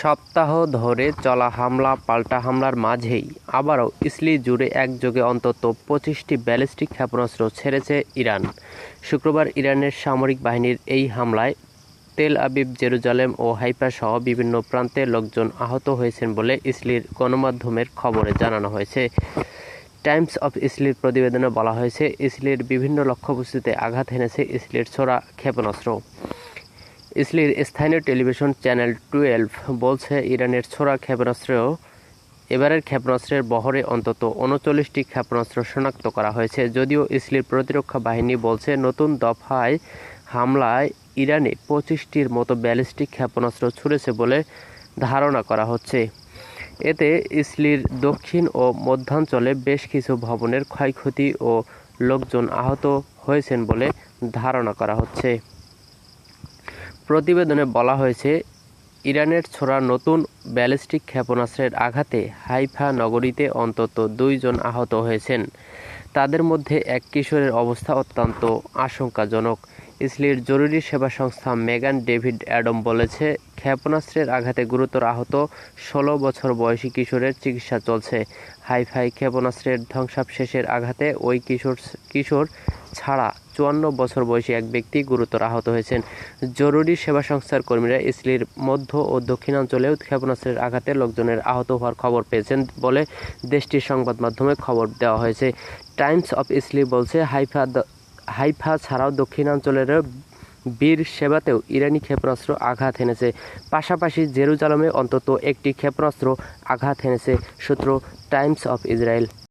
সপ্তাহ ধরে চলা হামলা, পাল্টা হামলার মাঝেই আবারও ইসলি জুড়ে একযোগে অন্তত পঁচিশটি ব্যালিস্টিক ক্ষেপণাস্ত্র ছেড়েছে ইরান। শুক্রবার ইরানের সামরিক বাহিনীর এই হামলায় তেল আবিব, জেরুজালেম ও হাইফা সহ বিভিন্ন প্রান্তে লোকজন আহত হয়েছেন বলে ইসলির গণমাধ্যমের খবরে জানানো হয়েছে। টাইমস অফ ইসলির প্রতিবেদনে বলা হয়েছে, ইসলির বিভিন্ন লক্ষ্যবস্তুতে আঘাত হেনেছে ইসলির ছোড়া ক্ষেপণাস্ত্র। স্থানীয় টেলিভিশন চ্যানেল টুয়েলভ বলছে, ইরানের ছোড়া ক্ষেপণাস্ত্রেও এবারের ক্ষেপণাস্ত্রের বহরে অন্তত উনচল্লিশটি ক্ষেপণাস্ত্র শনাক্ত করা হয়েছে। যদিও ইসলির প্রতিরক্ষা বাহিনী বলছে, নতুন দফায় হামলায় ইরানে পঁচিশটির মতো ব্যালিস্টিক ক্ষেপণাস্ত্র ছুড়েছে বলে ধারণা করা হচ্ছে। এতে ইসলির দক্ষিণ ও মধ্যাঞ্চলে বেশ কিছু ভবনের ক্ষয়ক্ষতি ও লোকজন আহত হয়েছেন বলে ধারণা করা হচ্ছে। প্রতিবেদনে বলা হয়েছে, ইরানের ছোড়া নতুন ব্যালিস্টিক ক্ষেপণাস্ত্রের আঘাতে হাইফা নগরীতে অন্তত দুইজন আহত হয়েছেন। তাদের মধ্যে এক কিশোরের অবস্থা অত্যন্ত আশঙ্কাজনক। ইসলির জরুরি সেবা সংস্থা মেগান ডেভিড অ্যাডম বলেছে, ক্ষেপণাস্ত্রের আঘাতে গুরুতর আহত ষোলো বছর বয়সী কিশোরের চিকিৎসা চলছে। হাইফাই ক্ষেপণাস্ত্রের ধ্বংসাবশেষের আঘাতে ওই কিশোর কিশোর ছাড়া চুয়ান্ন বছর বয়সী এক ব্যক্তি গুরুতর আহত হয়েছেন। জরুরি সেবা সংস্থার কর্মীরা ইসলির মধ্য ও দক্ষিণাঞ্চলেও ক্ষেপণাস্ত্রের আঘাতে লোকজনের আহত হওয়ার খবর পেয়েছেন বলে দেশটির সংবাদ মাধ্যমে খবর দেওয়া হয়েছে। টাইমস অফ ইসলি বলছে, হাইফা হাইফা ছাড়াও দক্ষিণাঞ্চলের বীর সেবাতেও ইরানি ক্ষেপণাস্ত্র আঘাত হেনেছে পাশাপাশি জেরুজালেমে অন্তত একটি ক্ষেপণাস্ত্র আঘাত হেনেছে সূত্র টাইমস অফ ইসরায়েল।